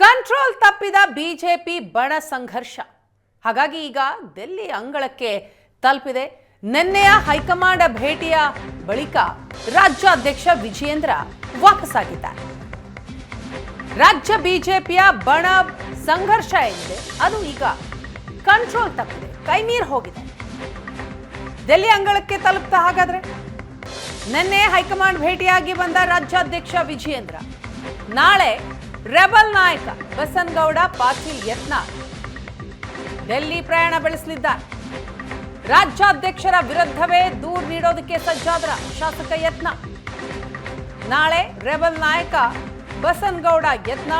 Control ತಪ್ಪಿದ BJP ಬಣ ಸಂಘರ್ಷ. ಹಾಗಾಗಿ ಈಗ ದೆಲ್ಲಿ ಅಂಗಳಕ್ಕೆ ತಲುಪಿದೆ. ನಿನ್ನೆಯ ಹೈಕಮಾಂಡ್ ಭೇಟಿಯ ಬಳಿಕ ರಾಜ್ಯಾಧ್ಯಕ್ಷ ವಿಜಯೇಂದ್ರ ವಾಪಸ್ಸಾಗಿದ್ದಾರೆ ರಾಜ್ಯ ಬಿಜೆಪಿಯ ಬಣ ಸಂಘರ್ಷ ಏನಿದೆ, ಅದು ಈಗ ಕಂಟ್ರೋಲ್ ತಪ್ಪಿದೆ ಕೈಮೀರ್ ಹೋಗಿದೆ. ದೆಲ್ಲಿ ಅಂಗಳಕ್ಕೆ ತಲುಪ್ತಾ ಹಾಗಾದ್ರೆ? ನಿನ್ನೆ ಹೈಕಮಾಂಡ್ ಭೇಟಿಯಾಗಿ ಬಂದ ರಾಜ್ಯಾಧ್ಯಕ್ಷ ವಿಜಯೇಂದ್ರ, ನಾಳೆ ರೆಬಲ್ ನಾಯಕ ಬಸನಗೌಡ ಪಾಟೀಲ್ ಯತ್ನ. ಡೆಲ್ಲಿ ಪ್ರಯಾಣ ಬೆಳೆಸಲಿದ್ದಾರೆ. ರಾಜ್ಯಾಧ್ಯಕ್ಷರ ವಿರುದ್ಧವೇ ದೂರು ನೀಡೋದಕ್ಕೆ ಸಜ್ಜಾದ್ರ ಶಾಸಕ ಯತ್ನ. ನಾಳೆ ರೆಬಲ್ ನಾಯಕ ಬಸನಗೌಡ ಯತ್ನ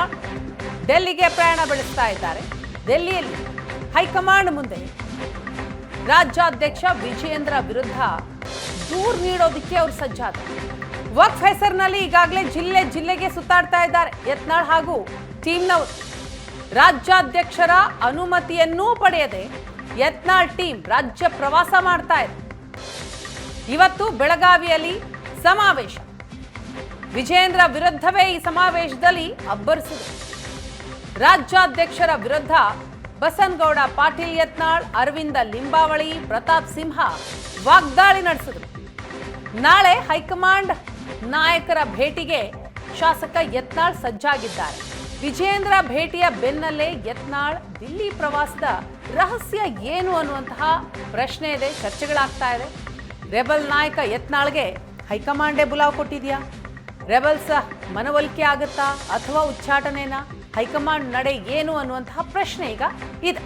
ಡೆಲ್ಲಿಗೆ ಪ್ರಯಾಣ ಬೆಳೆಸ್ತಾ ಇದ್ದಾರೆ. ಡೆಲ್ಲಿಯಲ್ಲಿ ಹೈಕಮಾಂಡ್ ಮುಂದೆ ರಾಜ್ಯಾಧ್ಯಕ್ಷ ವಿಜಯೇಂದ್ರ ವಿರುದ್ಧ ದೂರು ನೀಡೋದಕ್ಕೆ ಅವರು ಸಜ್ಜಾದ ವಕ್ಫ್ ಹೆಸರಿನಲ್ಲಿ ಈಗಾಗಲೇ ಜಿಲ್ಲೆ ಜಿಲ್ಲೆಗೆ ಸುತ್ತಾಡ್ತಾ ಇದ್ದಾರೆ. ಯತ್ನಾಳ್ ಹಾಗೂ ಟೀಮ್ನವರು ರಾಜ್ಯಾಧ್ಯಕ್ಷರ ಅನುಮತಿಯನ್ನೂ ಪಡೆಯದೆ ಯತ್ನಾಳ್ ಟೀಮ್ ರಾಜ್ಯ ಪ್ರವಾಸ ಮಾಡ್ತಾ ಇದೆ. ಇವತ್ತು ಬೆಳಗಾವಿಯಲ್ಲಿ ಸಮಾವೇಶ. ವಿಜೇಂದ್ರ ವಿರುದ್ಧವೇ ಈ ಸಮಾವೇಶದಲ್ಲಿ ಅಬ್ಬರಿಸಿದೆ ರಾಜ್ಯಾಧ್ಯಕ್ಷರ ವಿರುದ್ಧ ಬಸನಗೌಡ, ಪಾಟೀಲ್ ಯತ್ನಾಳ್, ಅರವಿಂದ ಲಿಂಬಾವಳಿ, ಪ್ರತಾಪ್ ಸಿಂಹ ವಾಗ್ದಾಳಿ ನಡೆಸಿದರು. ನಾಳೆ ಹೈಕಮಾಂಡ್ ನಾಯಕರ ಭೇಟಿಗೆ ಶಾಸಕ ಯತ್ನಾಳ್ ಸಜ್ಜಾಗಿದ್ದಾರೆ. ವಿಜಯೇಂದ್ರ ಭೇಟಿಯ ಬೆನ್ನಲ್ಲೇ ಯತ್ನಾಳ್ ದಿಲ್ಲಿ ಪ್ರವಾಸದ ರಹಸ್ಯ ಏನು ಅನ್ನುವಂತಹ ಪ್ರಶ್ನೆ ಇದೆ, ಚರ್ಚೆಗಳಾಗ್ತಾ ಇದೆ. ರೆಬಲ್ ನಾಯಕ ಯತ್ನಾಳ್ಗೆ ಹೈಕಮಾಂಡೇ ಬುಲಾವ್ ಕೊಟ್ಟಿದ್ಯಾ? ರೆಬಲ್ಸ್ ಮನವೊಲಿಕೆ ಆಗುತ್ತಾ ಅಥವಾ ಉಚ್ಚಾಟನೆನಾ ಹೈಕಮಾಂಡ್ ನಡೆ ಏನು ಅನ್ನುವಂತಹ ಪ್ರಶ್ನೆ ಈಗ ಇದೆ.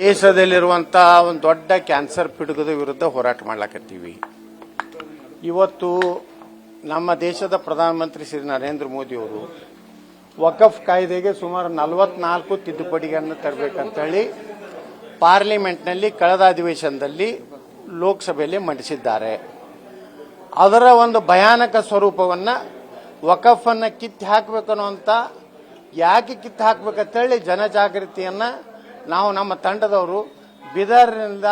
ದೇಶದಲ್ಲಿರುವಂಥ ಒಂದು ದೊಡ್ಡ ಕ್ಯಾನ್ಸರ್ ಪಿಡುಗದ ವಿರುದ್ಧ ಹೋರಾಟ ಮಾಡ್ಲಾಕತ್ತೀವಿ. ಇವತ್ತು ನಮ್ಮ ದೇಶದ ಪ್ರಧಾನಮಂತ್ರಿ ಶ್ರೀ ನರೇಂದ್ರ ಮೋದಿ ಅವರು ವಕಫ್ ಕಾಯ್ದೆಗೆ ಸುಮಾರು ನಲವತ್ನಾಲ್ಕು ತಿದ್ದುಪಡಿಗಳನ್ನು ತರಬೇಕಂತೇಳಿ ಪಾರ್ಲಿಮೆಂಟ್ನಲ್ಲಿ ಕಳೆದ ಅಧಿವೇಶನದಲ್ಲಿ ಲೋಕಸಭೆಯಲ್ಲಿ ಮಂಡಿಸಿದ್ದಾರೆ. ಅದರ ಒಂದು ಭಯಾನಕ ಸ್ವರೂಪವನ್ನು ವಕಫನ್ನು ಕಿತ್ತು ಹಾಕಬೇಕನ್ನುವಂಥ ಯಾಕೆ ಕಿತ್ತು ಹಾಕಬೇಕಂತೇಳಿ ಜನಜಾಗೃತಿಯನ್ನು ನಾವು ನಮ್ಮ ತಂಡದವರು ಬಿದರ್ನಿಂದ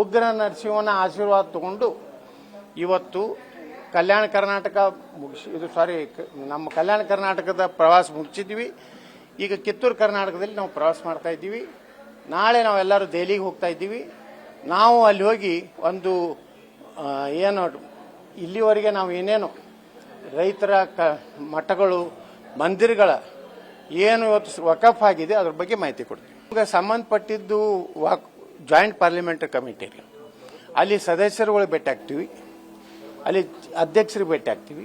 ಉಗ್ರ ನರಸಿಂಹನ ಆಶೀರ್ವಾದ ತಗೊಂಡು ಇವತ್ತು ಕಲ್ಯಾಣ ಕರ್ನಾಟಕ ಮುಗಿಸಿ ಇದು ಸಾರಿ ನಮ್ಮ ಕಲ್ಯಾಣ ಕರ್ನಾಟಕದ ಪ್ರವಾಸ ಮುಗಿಸಿದ್ವಿ ಈಗ ಕಿತ್ತೂರು ಕರ್ನಾಟಕದಲ್ಲಿ ನಾವು ಪ್ರವಾಸ ಮಾಡ್ತಾ ಇದ್ದೀವಿ. ನಾಳೆ ನಾವೆಲ್ಲರೂ ದೆಹಲಿಗೆ ಹೋಗ್ತಾ ಇದ್ದೀವಿ. ನಾವು ಅಲ್ಲಿ ಹೋಗಿ ಒಂದು ಏನು ಇಲ್ಲಿವರೆಗೆ ನಾವು ಏನೇನು ರೈತರ ಕ, ಮಠಗಳು, ಮಂದಿರಗಳ ಏನು ಇವತ್ತು ವಕಫ್ ಆಗಿದೆ, ಅದ್ರ ಬಗ್ಗೆ ಮಾಹಿತಿ ಕೊಡ್ತೀವಿ. ಈಗ ಸಂಬಂಧಪಟ್ಟಿದ್ದು ವಾಕ್ ಜಾಯಿಂಟ್ ಪಾರ್ಲಿಮೆಂಟರಿ ಕಮಿಟಿ ಅಲ್ಲಿ. ಸದಸ್ಯರುಗಳು ಭೇಟಿ ಆಗ್ತೀವಿ ಅಲ್ಲಿ ಅಧ್ಯಕ್ಷರಿಗೆ ಭೇಟಿ ಆಗ್ತೀವಿ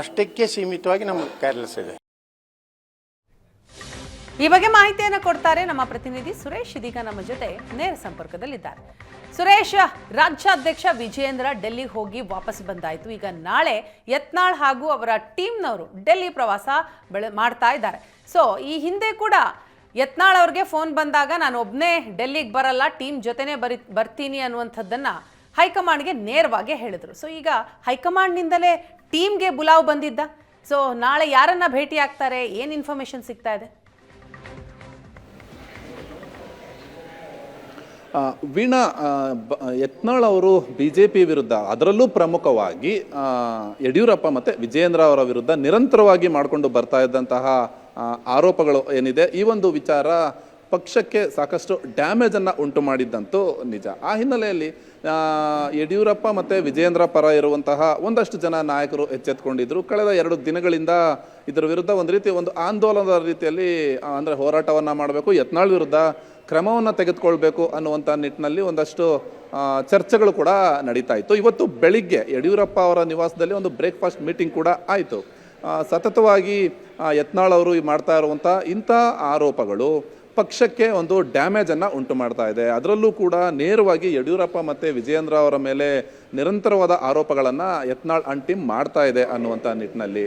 ಅಷ್ಟಕ್ಕೆ ಸೀಮಿತವಾಗಿ ನಮ್ಮ ಕಾರ್ಯಲಸ ಇದೆ. ಈ ಬಗ್ಗೆ ಮಾಹಿತಿಯನ್ನು ಕೊಡ್ತಾರೆ ನಮ್ಮ ಪ್ರತಿನಿಧಿ ಸುರೇಶ್. ಇದೀಗ ನಮ್ಮ ಜೊತೆ ನೇರ ಸಂಪರ್ಕದಲ್ಲಿದ್ದಾರೆ. ಸುರೇಶ್, ರಾಜ್ಯಾಧ್ಯಕ್ಷ ವಿಜಯೇಂದ್ರ ಡೆಲ್ಲಿಗೆ ಹೋಗಿ ವಾಪಸ್ ಬಂದಾಯ್ತು. ಈಗ ನಾಳೆ ಯತ್ನಾಳ್ ಹಾಗೂ ಅವರ ಟೀಮ್ನವರು ಡೆಲ್ಲಿ ಪ್ರವಾಸ ಬೆಳೆ ಮಾಡ್ತಾ ಇದ್ದಾರೆ. ಸೊ ಈ ಹಿಂದೆ ಕೂಡ ಯತ್ನಾಳ್ ಅವ್ರಿಗೆ ಫೋನ್ ಬಂದಾಗ ನಾನು ಒಬ್ಬನೇ ಡೆಲ್ಲಿಗೆ ಬರಲ್ಲ, ಟೀಮ್ ಜೊತೆನೇ ಬರಿ, ಬರ್ತೀನಿ ಅನ್ನುವಂಥದ್ದನ್ನು ಹೈಕಮಾಂಡ್ಗೆ ನೇರವಾಗಿ ಹೇಳಿದರು. ಸೊ ಈಗ ಹೈಕಮಾಂಡ್ನಿಂದಲೇ ಟೀಮ್ಗೆ ಬುಲಾವ್ ಬಂದಿದ್ದ. ಸೊ ನಾಳೆ ಯಾರನ್ನ ಭೇಟಿ ಆಗ್ತಾರೆ? ಏನು ಇನ್ಫಾರ್ಮೇಷನ್ ಸಿಗ್ತಾ ಇದೆ? ವೀಣಾ ಯತ್ನಾಳ್ ಅವರು ಬಿ ಜೆ ಪಿ ವಿರುದ್ಧ ಅದರಲ್ಲೂ ಪ್ರಮುಖವಾಗಿ ಯಡಿಯೂರಪ್ಪ ಮತ್ತು ವಿಜಯೇಂದ್ರ ಅವರ ವಿರುದ್ಧ ನಿರಂತರವಾಗಿ ಮಾಡಿಕೊಂಡು ಬರ್ತಾ ಇದ್ದಂತಹ ಆರೋಪಗಳು ಏನಿದೆ, ಈ ಒಂದು ವಿಚಾರ ಪಕ್ಷಕ್ಕೆ ಸಾಕಷ್ಟು ಡ್ಯಾಮೇಜನ್ನು ಉಂಟು ಮಾಡಿದ್ದಂತೂ ನಿಜ. ಆ ಹಿನ್ನೆಲೆಯಲ್ಲಿ ಯಡಿಯೂರಪ್ಪ ಮತ್ತು ವಿಜೇಂದ್ರ ಪರ ಇರುವಂತಹ ಒಂದಷ್ಟು ಜನ ನಾಯಕರು ಎಚ್ಚೆತ್ಕೊಂಡಿದ್ದರು ಕಳೆದ ಎರಡು ದಿನಗಳಿಂದ ಇದರ ವಿರುದ್ಧ ಒಂದು ರೀತಿ ಒಂದು ಆಂದೋಲನದ ರೀತಿಯಲ್ಲಿ ಅಂದರೆ ಹೋರಾಟವನ್ನ ಮಾಡಬೇಕು, ಯತ್ನಾಳ್ ವಿರುದ್ಧ ಕ್ರಮವನ್ನು ತೆಗೆದುಕೊಳ್ಬೇಕು ಅನ್ನುವಂಥ ನಿಟ್ಟಿನಲ್ಲಿ ಒಂದಷ್ಟು ಚರ್ಚೆಗಳು ಕೂಡ ನಡೀತಾ ಇತ್ತು. ಇವತ್ತು ಬೆಳಿಗ್ಗೆ ಯಡಿಯೂರಪ್ಪ ಅವರ ನಿವಾಸದಲ್ಲಿ ಒಂದು ಬ್ರೇಕ್ಫಾಸ್ಟ್ ಮೀಟಿಂಗ್ ಕೂಡ ಆಯಿತು. ಸತತವಾಗಿ ಯತ್ನಾಳ್ ಅವರು ಮಾಡ್ತಾ ಇರುವಂಥ ಇಂಥ ಆರೋಪಗಳು ಪಕ್ಷಕ್ಕೆ ಒಂದು ಡ್ಯಾಮೇಜನ್ನು ಉಂಟು ಮಾಡ್ತಾ ಇದೆ. ಅದರಲ್ಲೂ ಕೂಡ ನೇರವಾಗಿ ಯಡಿಯೂರಪ್ಪ ಮತ್ತು ವಿಜಯೇಂದ್ರ ಅವರ ಮೇಲೆ ನಿರಂತರವಾದ ಆರೋಪಗಳನ್ನು ಯತ್ನಾಳ್ ಅಂಟಿಮ್ ಟೀಮ್ ಮಾಡ್ತಾ ಇದೆ ಅನ್ನುವಂಥ ನಿಟ್ಟಿನಲ್ಲಿ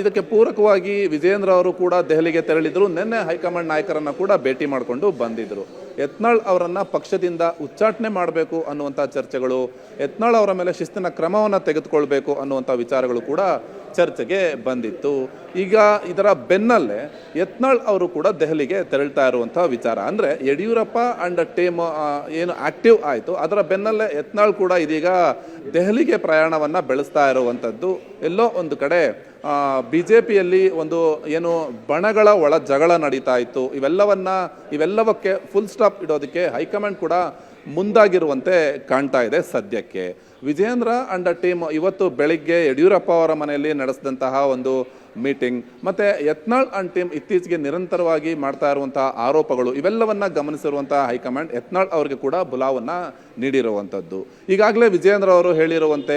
ಇದಕ್ಕೆ ಪೂರಕವಾಗಿ ವಿಜಯೇಂದ್ರ ಅವರು ಕೂಡ ದೆಹಲಿಗೆ ತೆರಳಿದ್ರು. ನಿನ್ನೆ ಹೈಕಮಾಂಡ್ ನಾಯಕರನ್ನು ಕೂಡ ಭೇಟಿ ಮಾಡಿಕೊಂಡು ಬಂದಿದ್ರು. ಯತ್ನಾಳ್ ಅವರನ್ನು ಪಕ್ಷದಿಂದ ಉಚ್ಚಾಟನೆ ಮಾಡಬೇಕು ಅನ್ನುವಂಥ ಚರ್ಚೆಗಳು, ಯತ್ನಾಳ್ ಅವರ ಮೇಲೆ ಶಿಸ್ತಿನ ಕ್ರಮವನ್ನು ತೆಗೆದುಕೊಳ್ಬೇಕು ಅನ್ನುವಂಥ ವಿಚಾರಗಳು ಕೂಡ ಚರ್ಚೆಗೆ ಬಂದಿತ್ತು. ಈಗ ಇದರ ಬೆನ್ನಲ್ಲೇ ಯತ್ನಾಳ್ ಅವರು ಕೂಡ ದೆಹಲಿಗೆ ತೆರಳ್ತಾ ಇರುವಂಥ ವಿಚಾರ. ಅಂದ್ರೆ ಯಡಿಯೂರಪ್ಪ ಅಂಡ್ ಟೀಮ್ ಏನು ಆಕ್ಟಿವ್ ಆಯಿತು. ಅದರ ಬೆನ್ನಲ್ಲೇ ಯತ್ನಾಳ್ ಕೂಡ ಇದೀಗ ದೆಹಲಿಗೆ ಪ್ರಯಾಣವನ್ನ ಬೆಳೆಸ್ತಾ ಇರುವಂಥದ್ದು ಎಲ್ಲೋ ಒಂದು ಕಡೆ ಬಿ ಜೆ ಪಿಯಲ್ಲಿ ಒಂದು ಏನು ಬಣಗಳ ಒಳ ಜಗಳ ನಡೀತಾ ಇತ್ತು. ಇವೆಲ್ಲವನ್ನ, ಇವೆಲ್ಲವಕ್ಕೆ ಫುಲ್ ಸ್ಟಾಪ್ ಇಡೋದಕ್ಕೆ ಹೈಕಮಾಂಡ್ ಕೂಡ ಮುಂದಾಗಿರುವಂತೆ ಕಾಣ್ತಾ ಇದೆ ಸದ್ಯಕ್ಕೆ. ವಿಜೇಂದ್ರ ಅಂಡ ಟೀಮ್ ಇವತ್ತು ಬೆಳಿಗ್ಗೆ ಯಡಿಯೂರಪ್ಪ ಅವರ ಮನೆಯಲ್ಲಿ ನಡೆಸಿದಂತಹ ಒಂದು ಮೀಟಿಂಗ್ ಮತ್ತೆ ಯತ್ನಾಳ್ ಅಂಡ್ ಟೀಮ್ ಇತ್ತೀಚೆಗೆ ನಿರಂತರವಾಗಿ ಮಾಡ್ತಾ ಇರುವಂತಹ ಆರೋಪಗಳು, ಇವೆಲ್ಲವನ್ನು ಗಮನಿಸಿರುವಂತಹ ಹೈಕಮಾಂಡ್ ಯತ್ನಾಳ್ ಅವರಿಗೆ ಕೂಡ ಬುಲಾವನ್ನು ನೀಡಿರುವಂಥದ್ದು. ಈಗಾಗಲೇ ವಿಜಯೇಂದ್ರ ಅವರು ಹೇಳಿರುವಂತೆ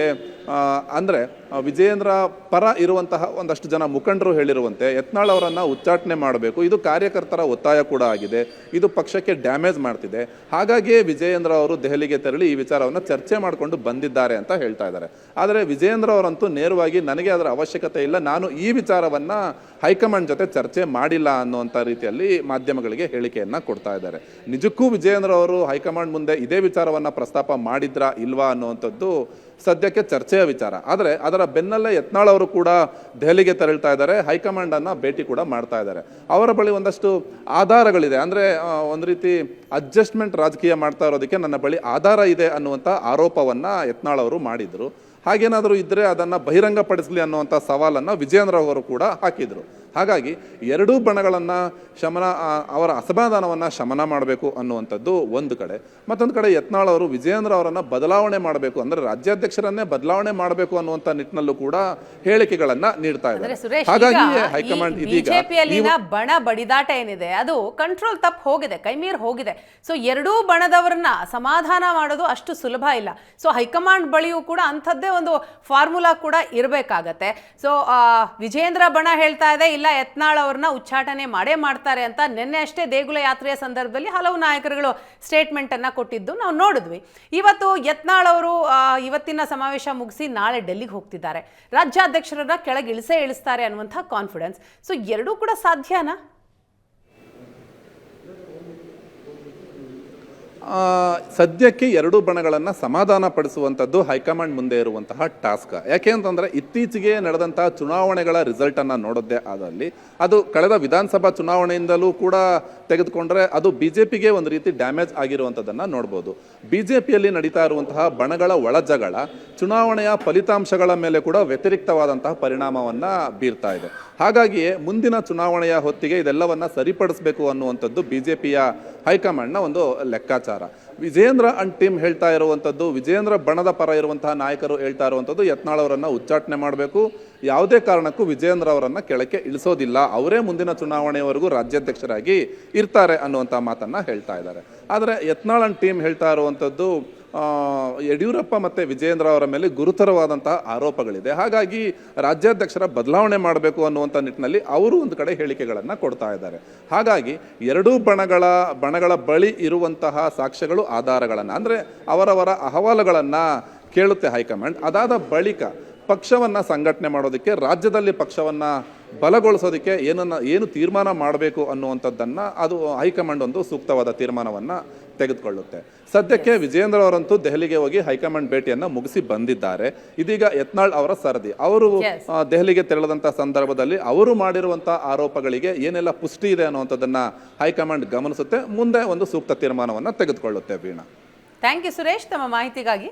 ಅಂದರೆ ವಿಜೇಂದ್ರ ಪರ ಇರುವಂತಹ ಒಂದಷ್ಟು ಜನ ಮುಖಂಡರು ಹೇಳಿರುವಂತೆ, ಯತ್ನಾಳ್ ಅವರನ್ನು ಉಚ್ಚಾಟನೆ ಮಾಡಬೇಕು. ಇದು ಕಾರ್ಯಕರ್ತರ ಒತ್ತಾಯ ಕೂಡ ಆಗಿದೆ. ಇದು ಪಕ್ಷಕ್ಕೆ ಡ್ಯಾಮೇಜ್ ಮಾಡ್ತಿದೆ. ಹಾಗಾಗಿಯೇ ವಿಜಯೇಂದ್ರ ಅವರು ದೆಹಲಿಗೆ ತೆರಳಿ ಈ ವಿಚಾರವನ್ನು ಚರ್ಚೆ ಮಾಡಿಕೊಂಡು ಬಂದಿದ್ದಾರೆ ಅಂತ ಹೇಳ್ತಾ ಇದ್ದಾರೆ. ಆದರೆ ವಿಜಯೇಂದ್ರ ಅವರಂತೂ ನೇರವಾಗಿ, ನನಗೆ ಅದರ ಅವಶ್ಯಕತೆ ಇಲ್ಲ. ನಾನು ಈ ವಿಚಾರವನ್ನ ಹೈಕಮಾಂಡ್ ಜೊತೆ ಚರ್ಚೆ ಮಾಡಿಲ್ಲ ಅನ್ನುವಂಥ ರೀತಿಯಲ್ಲಿ ಮಾಧ್ಯಮಗಳಿಗೆ ಹೇಳಿಕೆಯನ್ನ ಕೊಡ್ತಾ ಇದ್ದಾರೆ. ನಿಜಕ್ಕೂ ವಿಜಯೇಂದ್ರ ಅವರು ಹೈಕಮಾಂಡ್ ಮುಂದೆ ಇದೇ ವಿಚಾರವನ್ನ ಪ್ರಸ್ತಾಪ ಮಾಡಿದ್ರಾ ಇಲ್ವಾ ಅನ್ನುವಂಥದ್ದು ಸದ್ಯಕ್ಕೆ ಚರ್ಚೆಯ ವಿಚಾರ. ಆದರೆ ಅದರ ಬೆನ್ನಲ್ಲೇ ಯತ್ನಾಳ್ ಅವರು ಕೂಡ ದೆಹಲಿಗೆ ತೆರಳ್ತಾ ಇದ್ದಾರೆ, ಹೈಕಮಾಂಡನ್ನು ಭೇಟಿ ಕೂಡ ಮಾಡ್ತಾ ಇದ್ದಾರೆ. ಅವರ ಬಳಿ ಒಂದಷ್ಟು ಆಧಾರಗಳಿದೆ. ಅಂದ್ರೆ ಒಂದು ರೀತಿ ಅಡ್ಜಸ್ಟ್ಮೆಂಟ್ ರಾಜಕೀಯ ಮಾಡ್ತಾ ಇರೋದಕ್ಕೆ ನನ್ನ ಬಳಿ ಆಧಾರ ಇದೆ ಅನ್ನುವಂಥ ಆರೋಪವನ್ನ ಯತ್ನಾಳ್ ಅವರು ಮಾಡಿದ್ರು. ಹಾಗೇನಾದರೂ ಇದ್ದರೆ ಅದನ್ನು ಬಹಿರಂಗಪಡಿಸಲಿ ಅನ್ನುವಂಥ ಸವಾಲನ್ನು ವಿಜಯೇಂದ್ರ ಅವರು ಕೂಡ ಹಾಕಿದರು. ಹಾಗಾಗಿ ಎರಡೂ ಬಣಗಳನ್ನು ಶಮನ ಅವರ ಅಸಮಾಧಾನವನ್ನು ಶಮನ ಮಾಡಬೇಕು ಅನ್ನುವಂಥದ್ದು ಒಂದು ಕಡೆ. ಮತ್ತೊಂದು ಕಡೆ ಯತ್ನಾಳ್ ಅವರು ವಿಜಯೇಂದ್ರ ಅವರನ್ನು ಬದಲಾವಣೆ ಮಾಡಬೇಕು ಅಂದರೆ ರಾಜ್ಯಾಧ್ಯಕ್ಷರನ್ನೇ ಬದಲಾವಣೆ ಮಾಡಬೇಕು ಅನ್ನುವಂಥ ನಿಟ್ಟಿನಲ್ಲೂ ಕೂಡ ಹೇಳಿಕೆಗಳನ್ನು ನೀಡ್ತಾ ಇದ್ದಾರೆ. ಹಾಗಾಗಿ ಹೈಕಮಾಂಡ್ ಇದೀಗ ಬಣ ಬಡಿದಾಟ ಏನಿದೆ ಅದು ಕಂಟ್ರೋಲ್ ತಪ್ಪು ಹೋಗಿದೆ ಕೈಮೀರ್ ಹೋಗಿದೆ. ಸೊ ಎರಡೂ ಬಣದವರನ್ನ ಸಮಾಧಾನ ಮಾಡೋದು ಅಷ್ಟು ಸುಲಭ ಇಲ್ಲ. ಸೊ ಹೈಕಮಾಂಡ್ ಬಳಿಯೂ ಕೂಡ ಅಂಥದ್ದೇ ಒಂದು ಫಾರ್ಮುಲಾ ಕೂಡ ಇರಬೇಕಾಗತ್ತೆ. ಸೊ ವಿಜೇಂದ್ರ ಬಣ ಹೇಳ್ತಾ ಇದೆ ಇಲ್ಲ ಯತ್ನಾಳ್ ಅವ್ರನ್ನ ಉಚ್ಚಾಟನೆ ಮಾಡೇ ಮಾಡ್ತಾರೆ ಅಂತ ನಿನ್ನೆ ಅಷ್ಟೇ ದೇಗುಲ ಯಾತ್ರೆಯ ಸಂದರ್ಭದಲ್ಲಿ ಹಲವು ನಾಯಕರುಗಳು ಸ್ಟೇಟ್ಮೆಂಟ್ ಅನ್ನ ಕೊಟ್ಟಿದ್ದು ನಾವು ನೋಡಿದ್ವಿ. ಇವತ್ತು ಯತ್ನಾಳ್ ಅವರು ಇವತ್ತಿನ ಸಮಾವೇಶ ಮುಗಿಸಿ ನಾಳೆ ಡೆಲ್ಲಿಗೆ ಹೋಗ್ತಿದ್ದಾರೆ. ರಾಜ್ಯಾಧ್ಯಕ್ಷರನ್ನ ಕೆಳಗೆ ಇಳಿಸೇ ಇಳಿಸ್ತಾರೆ ಅನ್ನುವಂಥ ಕಾನ್ಫಿಡೆನ್ಸ್ ಸೊ ಎರಡೂ ಕೂಡ ಸಾಧ್ಯನಾ? ಸದ್ಯಕ್ಕೆ ಎರಡೂ ಬಣಗಳನ್ನು ಸಮಾಧಾನ ಪಡಿಸುವಂಥದ್ದು ಹೈಕಮಾಂಡ್ ಮುಂದೆ ಇರುವಂತಹ ಟಾಸ್ಕ್. ಯಾಕೆ ಅಂತಂದರೆ ಇತ್ತೀಚೆಗೆ ನಡೆದಂತಹ ಚುನಾವಣೆಗಳ ರಿಸಲ್ಟನ್ನು ನೋಡೋದೇ ಆದಲ್ಲಿ ಅದು ಕಳೆದ ವಿಧಾನಸಭಾ ಚುನಾವಣೆಯಿಂದಲೂ ಕೂಡ ತೆಗೆದುಕೊಂಡ್ರೆ ಅದು ಬಿ ಜೆ ಪಿಗೆ ಒಂದು ರೀತಿ ಡ್ಯಾಮೇಜ್ ಆಗಿರುವಂಥದ್ದನ್ನು ನೋಡ್ಬೋದು. ಬಿ ಜೆ ಪಿಯಲ್ಲಿ ನಡೀತಾ ಇರುವಂತಹ ಬಣಗಳ ಒಳಜಗಳ ಚುನಾವಣೆಯ ಫಲಿತಾಂಶಗಳ ಮೇಲೆ ಕೂಡ ವ್ಯತಿರಿಕ್ತವಾದಂತಹ ಪರಿಣಾಮವನ್ನು ಬೀರ್ತಾ ಇದೆ. ಹಾಗಾಗಿಯೇ ಮುಂದಿನ ಚುನಾವಣೆಯ ಹೊತ್ತಿಗೆ ಇದೆಲ್ಲವನ್ನು ಸರಿಪಡಿಸಬೇಕು ಅನ್ನುವಂಥದ್ದು ಬಿಜೆಪಿಯ ಹೈಕಮಾಂಡ್ನ ಒಂದು ಲೆಕ್ಕಾಚಾರ. ವಿಜೇಂದ್ರ ಅಂಡ್ ಟೀಮ್ ಹೇಳ್ತಾ ಇರುವಂಥದ್ದು, ವಿಜೇಂದ್ರ ಬಣದ ಪರ ಇರುವಂತಹ ನಾಯಕರು ಹೇಳ್ತಾ ಇರುವಂಥದ್ದು, ಯತ್ನಾಳ್ ಅವರನ್ನು ಉಚ್ಚಾಟನೆ ಮಾಡಬೇಕು. ಯಾವುದೇ ಕಾರಣಕ್ಕೂ ವಿಜೇಂದ್ರ ಅವರನ್ನು ಕೆಳಕ್ಕೆ ಇಳಿಸೋದಿಲ್ಲ. ಅವರೇ ಮುಂದಿನ ಚುನಾವಣೆಯವರೆಗೂ ರಾಜ್ಯಾಧ್ಯಕ್ಷರಾಗಿ ಇರ್ತಾರೆ ಅನ್ನುವಂಥ ಮಾತನ್ನ ಹೇಳ್ತಾ ಇದ್ದಾರೆ. ಆದರೆ ಯತ್ನಾಳ್ ಅಂಡ್ ಟೀಮ್ ಹೇಳ್ತಾ ಇರುವಂಥದ್ದು ಯಡಿಯೂರಪ್ಪ ಮತ್ತು ವಿಜಯೇಂದ್ರ ಅವರ ಮೇಲೆ ಗುರುತರವಾದಂತಹ ಆರೋಪಗಳಿದೆ. ಹಾಗಾಗಿ ರಾಜ್ಯಾಧ್ಯಕ್ಷರ ಬದಲಾವಣೆ ಮಾಡಬೇಕು ಅನ್ನುವಂಥ ನಿಟ್ಟಿನಲ್ಲಿ ಅವರು ಒಂದು ಕಡೆ ಹೇಳಿಕೆಗಳನ್ನು ಕೊಡ್ತಾ ಇದ್ದಾರೆ. ಹಾಗಾಗಿ ಎರಡೂ ಬಣಗಳ ಬಣಗಳ ಬಳಿ ಇರುವಂತಹ ಸಾಕ್ಷ್ಯಗಳು, ಆಧಾರಗಳನ್ನು, ಅಂದರೆ ಅವರವರ ಅಹವಾಲುಗಳನ್ನು ಕೇಳುತ್ತೆ ಹೈಕಮಾಂಡ್. ಅದಾದ ಬಳಿಕ ಪಕ್ಷವನ್ನು ಸಂಘಟನೆ ಮಾಡೋದಕ್ಕೆ ರಾಜ್ಯದಲ್ಲಿ ಪಕ್ಷವನ್ನ ಬಲಗೊಳಿಸೋದಕ್ಕೆ ಏನನ್ನ ಏನು ತೀರ್ಮಾನ ಮಾಡಬೇಕು ಅನ್ನುವಂಥದ್ದನ್ನು ಅದು ಹೈಕಮಾಂಡ್ ಒಂದು ಸೂಕ್ತವಾದ ತೀರ್ಮಾನವನ್ನು ತೆಗೆದುಕೊಳ್ಳುತ್ತೆ. ಸದ್ಯಕ್ಕೆ ವಿಜೇಂದ್ರ ಅವರಂತೂ ದೆಹಲಿಗೆ ಹೋಗಿ ಹೈಕಮಾಂಡ್ ಭೇಟಿಯನ್ನು ಮುಗಿಸಿ ಬಂದಿದ್ದಾರೆ. ಇದೀಗ ಯತ್ನಾಳ್ ಅವರ ಸರದಿ. ಅವರು ದೆಹಲಿಗೆ ತೆರಳದಂಥ ಸಂದರ್ಭದಲ್ಲಿ ಅವರು ಮಾಡಿರುವಂತಹ ಆರೋಪಗಳಿಗೆ ಏನೆಲ್ಲ ಪುಷ್ಟಿ ಇದೆ ಅನ್ನುವಂಥದ್ದನ್ನ ಹೈಕಮಾಂಡ್ ಗಮನಿಸುತ್ತೆ. ಮುಂದೆ ಒಂದು ಸೂಕ್ತ ತೀರ್ಮಾನವನ್ನು ತೆಗೆದುಕೊಳ್ಳುತ್ತೆ ವೀಣಾ. ಥ್ಯಾಂಕ್ ಯು ಸುರೇಶ್ ತಮ್ಮ ಮಾಹಿತಿಗಾಗಿ.